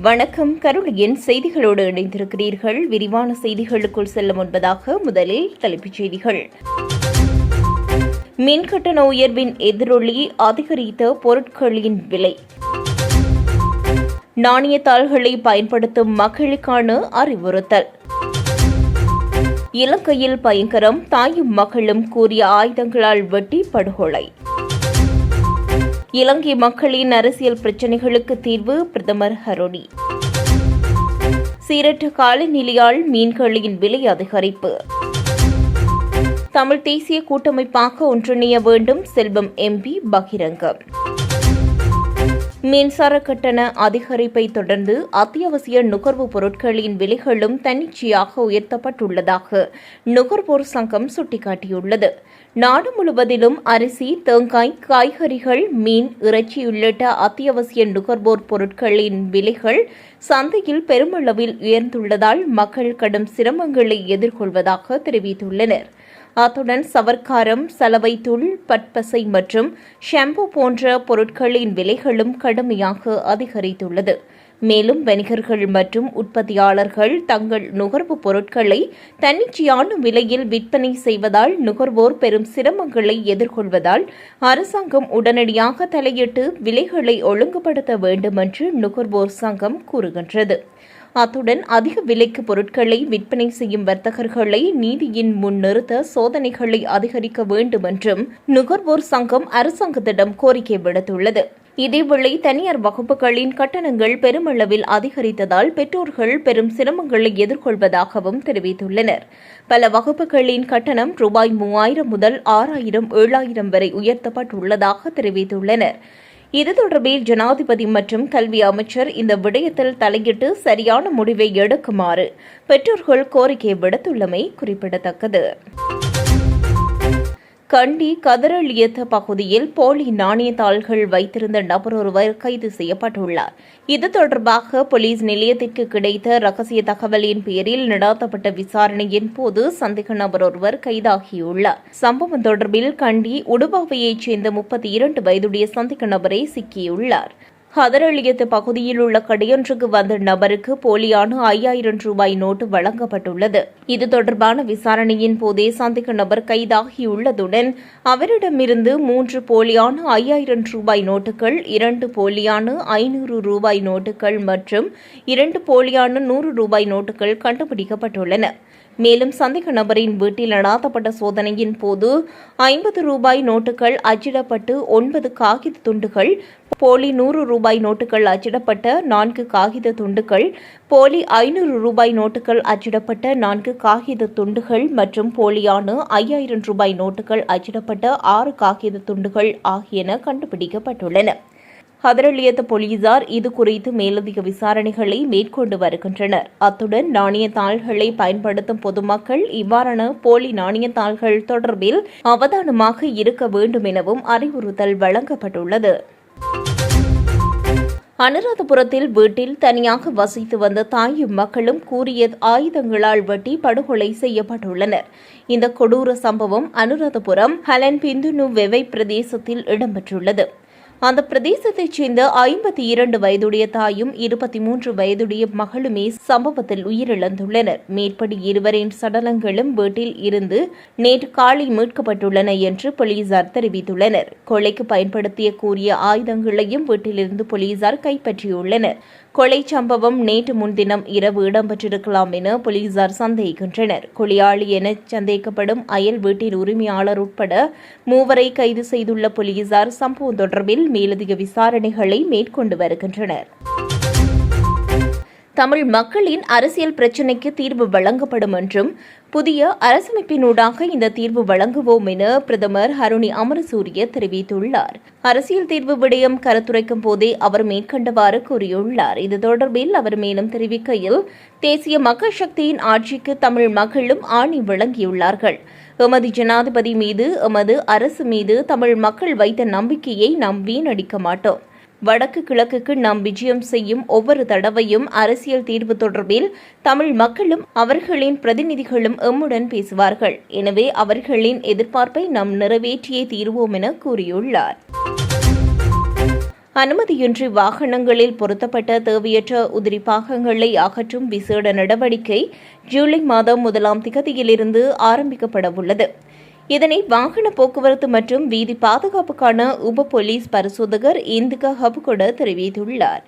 வணக்கம். கருளியின் செய்திகளோடு இணைந்திருக்கிறீர்கள். விரிவான செய்திகளுக்குள் செல்ல முன்பதாக முதலில் தலைப்புச் செய்திகள். மின்கட்டண உயர்வின் எதிரொலி அதிகரித்த பொருட்களின் விலை. நாணயத்தாள்களை பயன்படுத்தும் மக்களுக்கான அறிவுறுத்தல். இலங்கையில் பயங்கரம் தாயும் மகளும் கூறிய ஆயுதங்களால் வெட்டி படுகொலை. இலங்கை மக்களின் அரசியல் பிரச்சினைகளுக்கு தீர்வு பிரதமர் ஹரோனி சீரற்ற காலநிலையால் மீன்களின் விலை அதிகரிப்பு. தமிழ் தேசிய கூட்டமைப்பாக ஒன்றிணைய வேண்டும் செல்வம் எம்பி பகிரங்கம். மின்சார கட்டண அதிகரிப்பை தொடர்ந்து அத்தியாவசிய நுகர்வு பொருட்களின் விலைகளும் தன்னிச்சையாக உயர்த்தப்பட்டுள்ளதாக நுகர்வோர் சங்கம் சுட்டிக்காட்டியுள்ளது. நாடு முழுவதிலும் அரிசி தேங்காய் காய்கறிகள் மீன் இறைச்சி உள்ளிட்ட அத்தியாவசிய நுகர்வோர் பொருட்களின் விலைகள் சந்தையில் பெருமளவில் உயர்ந்துள்ளதால் மக்கள் கடும் சிரமங்களை எதிர்கொள்வதாக தெரிவித்துள்ளனர். அத்துடன் சவர்க்காரம் சலவை தூள் பட்பசை மற்றும் ஷாம்பு போன்ற பொருட்களின் விலைகளும் கடுமையாக அதிகரித்துள்ளது. மேலும் வணிகர்கள் மற்றும் உற்பத்தியாளர்கள் தங்கள் நுகர்வு பொருட்களை தன்னிச்சையான விலையில் விற்பனை செய்வதால் நுகர்வோர் பெரும் சிரமங்களை எதிர்கொள்வதால் அரசாங்கம் உடனடியாக தலையிட்டு விலைகளை ஒழுங்குபடுத்த வேண்டும் என்று நுகர்வோர் சங்கம் கூறுகின்றது. அத்துடன் அதிக விலைக்கு பொருட்களை விற்பனை செய்யும் வர்த்தகர்களை நீதியின் முன் நிறுத்த சோதனைகளை அதிகரிக்க வேண்டும் என்றும் நுகர்வோர் சங்கம் அரசாங்கத்திடம் கோரிக்கை விடுத்துள்ளது. இதேவேளை தனியார் வகுப்புகளின் கட்டணங்கள் பெருமளவில் அதிகரித்ததால் பெற்றோர்கள் பெரும் சிரமங்களை எதிர்கொள்வதாகவும் தெரிவித்துள்ளனர். பல வகுப்புகளின் கட்டணம் ரூபாய் மூவாயிரம் முதல் ஆறாயிரம் ஏழாயிரம் வரை உயர்த்தப்பட்டுள்ளதாக தெரிவித்துள்ளனர். இது தொடர்பில் ஜனாதிபதி மற்றும் கல்வி அமைச்சர் இந்த விடயத்தில் தலையிட்டு சரியான முடிவை எடுக்குமாறு பெற்றோர்கள் கோரிக்கை விடுத்துள்ளமை குறிப்பிடத்தக்கது. கண்டி கதரளியத்த பகுதியில் போலி நாணயத்தாள்கள் வைத்திருந்த நபர் ஒருவர் கைது செய்யப்பட்டுள்ளார். இது தொடர்பாக போலீஸ் நிலையத்திற்கு கிடைத்த ரகசிய தகவலின் பேரில் நடாத்தப்பட்ட விசாரணையின் போது சந்தேக நபர் ஒருவர் கைதாகியுள்ளார். சம்பவம் தொடர்பில் கண்டி உடுபாவையைச் சேர்ந்த முப்பத்தி இரண்டு வயதுடைய சந்தேக நபரை சிக்கியுள்ளார். கதரளியத்து பகுதியில் உள்ள கடையொன்றுக்கு வந்த நபருக்கு போலியான ஐயாயிரம் ரூபாய் நோட்டு வழங்கப்பட்டுள்ளது. இது தொடர்பான விசாரணையின் போதே சந்தேக நபர் கைதாகியுள்ளதுடன் அவரிடமிருந்து மூன்று போலியான ஐயாயிரம் ரூபாய் நோட்டுகள் இரண்டு போலியான ஐநூறு ரூபாய் நோட்டுகள் மற்றும் இரண்டு போலியான நூறு ரூபாய் நோட்டுகள் கண்டுபிடிக்கப்பட்டுள்ளன. மேலும் சந்தேக நபரின் வீட்டில் நடாத்தப்பட்ட சோதனையின் போது ஐம்பது ரூபாய் நோட்டுகள் அச்சிடப்பட்டு ஒன்பது காகித துண்டுகள் போலி நூறு ரூபாய் நோட்டுகள் அச்சிடப்பட்ட நான்கு காகித துண்டுகள் போலி ஐநூறு ரூபாய் நோட்டுகள் அச்சிடப்பட்ட நான்கு காகித துண்டுகள் மற்றும் போலியான ஐயாயிரம் ரூபாய் நோட்டுகள் அச்சிடப்பட்ட ஆறு காகித துண்டுகள் ஆகியன கண்டுபிடிக்கப்பட்டுள்ளன. ஹதரலியத்த போலீசார் இது குறித்து மேலதிக விசாரணைகளை மேற்கொண்டு வருகின்றனர். அத்துடன் நாணயத்தாள்களை பயன்படுத்தும் பொதுமக்கள் இவ்வாறான போலி நாணயத்தாள்கள் தொடர்பில் அவதானமாக இருக்க வேண்டும் எனவும் அறிவுறுத்தல் வழங்கப்பட்டுள்ளது. அனுராதபுரத்தில் வீட்டில் தனியாக வசித்து வந்த தாயும் மக்களும் கூறிய ஆயுதங்களால் வெட்டி படுகொலை செய்யப்பட்டுள்ளனர். இந்த கொடூர சம்பவம் அனுராதபுரம் ஹலன் பிந்துனு வெவை பிரதேசத்தில் இடம்பெற்றுள்ளது. அந்த பிரதேசத்தைச் சேர்ந்த ஐம்பத்தி இரண்டு வயதுடைய தாயும் இருபத்தி மூன்று வயதுடைய மகளுமே சம்பவத்தில் உயிரிழந்துள்ளனர். மேற்படி இருவரின் சடலங்களும் வீட்டில் இருந்து நேற்று காலை மீட்கப்பட்டுள்ளன என்று போலீசார் தெரிவித்துள்ளனர். கொலைக்கு பயன்படுத்திய கூறிய ஆயுதங்களையும் வீட்டிலிருந்து போலீசார் கைப்பற்றியுள்ளனர். கொலை சம்பவம் நேற்று முன்தினம் இரவு இடம்பெற்றிருக்கலாம் என போலீசார் சந்தேகிக்கின்றனர். கொலையாளி என சந்தேகப்படும் அயல் வீட்டின் உரிமையாளர் உட்பட மூவரை கைது செய்துள்ள போலீசார் சம்பவம் தொடர்பில் மேலதிக விசாரணைகளை மேற்கொண்டு வருகின்றனர். தமிழ் மக்களின் அரசியல் பிரச்சினைக்கு தீர்வு வழங்கப்படும் என்றும் புதிய அரசமைப்பினூடாக இந்த தீர்வு வழங்குவோம் என பிரதமர் ஹருணி அமரசூரிய தெரிவித்துள்ளார். அரசியல் தீர்வு விடயம் கருத்துரைக்கும் போதே அவர் மேற்கண்டவாறு கூறியுள்ளார். இது தொடர்பில் அவர் மேலும் தெரிவிக்கையில் தேசிய மக்கள் சக்தியின் ஆட்சிக்கு தமிழ் மக்களும் ஆணி வழங்கியுள்ளார்கள் எமது ஜனாதிபதி மீது எமது அரசு மீது தமிழ் மக்கள் வைத்த நம்பிக்கையை நாம் வீணடிக்க மாட்டோம். வடக்கு கிழக்குக்கு நாம் விஜயம் செய்யும் ஒவ்வொரு தடவையும் அரசியல் தீர்வு தொடர்பில் தமிழ் மக்களும் அவர்களின் பிரதிநிதிகளும் எம்முடன் பேசுவார்கள். எனவே அவர்களின் எதிர்பார்ப்பை நாம் நிறைவேற்றியே தீர்வோம் என கூறியுள்ளார். அனுமதியின்றி வாகனங்களில் பொருத்தப்பட்ட தேவையற்ற உதிரி பாகங்களை அகற்றும் விசேட நடவடிக்கை ஜூலை மாதம் முதலாம் திகதியிலிருந்து ஆரம்பிக்கப்படவுள்ளது. இதனை வாகன போக்குவரத்து மற்றும் வீதி பாதுகாப்புக்கான உப போலீஸ் பரிசோதகர் இந்துகா ஹபுகொட தெரிவித்துள்ளார்.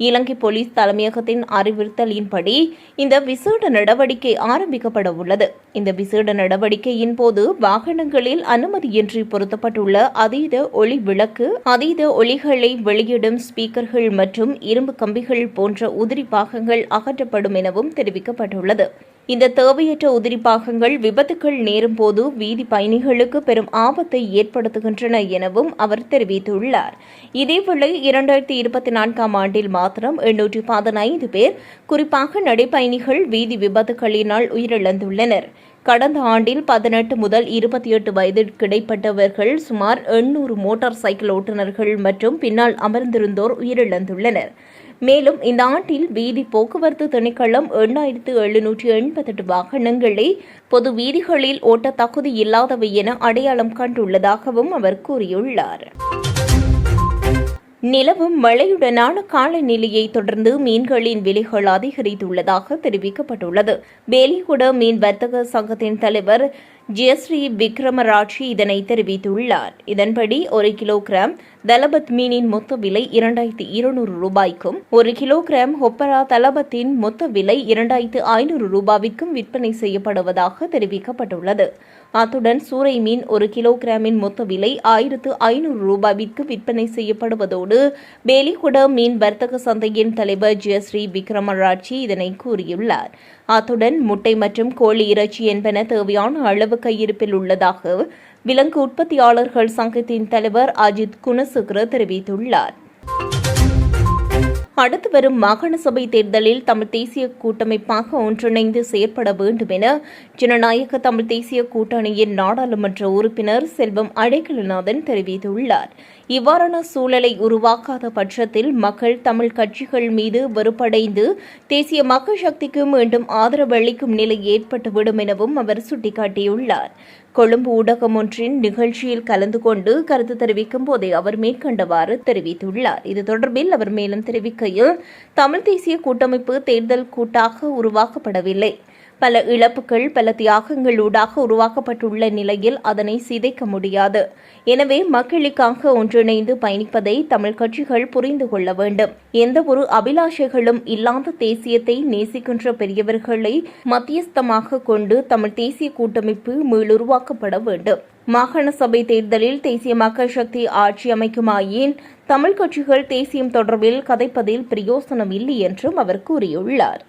இலங்கை போலீஸ் தலைமையகத்தின் அறிவுறுத்தலின்படி இந்த விசேட நடவடிக்கை ஆரம்பிக்கப்பட உள்ளது. இந்த விசேட நடவடிக்கையின் போது வாகனங்களில் அனுமதியின்றி பொருத்தப்பட்டுள்ள அதீத ஒளி விளக்கு அதீத ஒளிகளை வெளியிடும் ஸ்பீக்கர்கள் மற்றும் இரும்பு கம்பிகள் போன்ற உதிரி பாகங்கள் அகற்றப்படும் எனவும் தெரிவிக்கப்பட்டுள்ளது. இந்த தேவையற்ற உதிரி பாகங்கள் விபத்துக்கள் நேரும் போது வீதி பயணிகளுக்கு பெரும் ஆபத்தை ஏற்படுத்துகின்றன எனவும் அவர் தெரிவித்துள்ளார். இதேவேளை இரண்டாயிரத்தி இருபத்தி நான்காம் ஆண்டில் மாத்திரம் எண்ணூற்றி பதினைந்து பேர் குறிப்பாக நடைப்பயணிகள் வீதி விபத்துகளினால் உயிரிழந்துள்ளனர். கடந்த ஆண்டில் பதினெட்டு முதல் இருபத்தி எட்டு வயதிற்கிடைப்பட்டவர்கள் சுமார் எண்ணூறு மோட்டார் சைக்கிள் ஓட்டுநர்கள் மற்றும் பின்னால் அமர்ந்திருந்தோர் உயிரிழந்துள்ளனர். மேலும் இந்த ஆண்டில் வீதி போக்குவரத்து திணைக்களம் எண்ணாயிரத்து எழுநூற்றி எண்பத்தெட்டு வாகனங்களை பொது வீதிகளில் ஓட்ட தகுதி இல்லாதவை என அடையாளம் கண்டுள்ளதாகவும் அவர் கூறியுள்ளார். நிலவும் மழையுடனான காலநிலையை தொடர்ந்து மீன்களின் விலைகள் அதிகரித்துள்ளதாக தெரிவிக்கப்பட்டுள்ளது. வேலிகுட மீன் வர்த்தக சங்கத்தின் தலைவர் ஜெயஸ்ரீ விக்ரமராட்சி இதனை தெரிவித்துள்ளார். இதன்படி ஒரு கிலோகிராம் தலபத் மீனின் மொத்த விலை இரண்டாயிரத்தி இருநூறு ரூபாய்க்கும் ஒரு கிலோகிராம் ஹொப்பரா தலபத்தின் மொத்த விலை இரண்டாயிரத்து ஐநூறு ரூபாய்க்கும் விற்பனை செய்யப்படுவதாக தெரிவிக்கப்பட்டுள்ளது. அத்துடன் சூறை மீன் ஒரு கிலோகிராமின் மொத்த விலை ஆயிரத்து ஐநூறு ரூபாய்க்கு விற்பனை செய்யப்படுவதோடு பேலிகுட மீன் வர்த்தக சந்தையின் தலைவர் ஜெயஸ்ரீ விக்ரமராட்சி இதனை கூறியுள்ளார். அத்துடன் முட்டை மற்றும் கோழி இறைச்சி என்பன தேவையான அளவு கையிருப்பில் உள்ளதாக விலங்கு உற்பத்தியாளர்கள் சங்கத்தின் தலைவர் அஜித் குணசுக்ர தெரிவித்துள்ளார். அடுத்து வரும் மாகாண சபை தேர்தலில் தமிழ் தேசிய கூட்டமைப்பாக ஒன்றிணைந்து செயற்பட வேண்டும் என ஜனநாயக தமிழ் தேசிய கூட்டணியின் நாடாளுமன்ற உறுப்பினர் செல்வம் அடைக்கலநாதன் தெரிவித்துள்ளார். இவ்வாறான சூழலை உருவாக்காத பட்சத்தில் மக்கள் தமிழ் கட்சிகள் மீது வெறுப்படைந்து தேசிய மக்கள் சக்திக்கு மீண்டும் ஆதரவு அளிக்கும் நிலை ஏற்பட்டுவிடும் எனவும் அவர் சுட்டிக்காட்டியுள்ளார். கொழும்பு ஊடகம் ஒன்றின் நிகழ்ச்சியில் கலந்து கொண்டு கருத்து தெரிவிக்கும் போதே அவர் மேற்கண்டவாறு தெரிவித்துள்ளார். இது தொடர்பில் அவர் மேலும் தெரிவிக்கையில் தமிழ் தேசிய கூட்டமைப்பு தேர்தல் கூட்டாக உருவாக்கப்படவில்லை. பல இழப்புகள் பல தியாகங்களூடாக உருவாக்கப்பட்டுள்ள நிலையில் அதனை சிதைக்க முடியாது. எனவே மக்களுக்காக ஒன்றிணைந்து பயணிப்பதை தமிழ் கட்சிகள் புரிந்து கொள்ள வேண்டும். எந்த ஒரு அபிலாஷைகளும் இல்லாத தேசியத்தை நேசிக்கின்ற பெரியவர்களை மத்தியஸ்தமாக கொண்டு தமிழ் தேசிய கூட்டமைப்பு மீளுருவாக்கப்பட வேண்டும். மாகாண சபை தேர்தலில் தேசிய மக்கள் சக்தி ஆட்சி அமைக்குமாயின் தமிழ் கட்சிகள் தேசியம் தொடர்பில் கதைப்பதில் பிரயோசனம் இல்லை என்றும் அவர் கூறியுள்ளார்.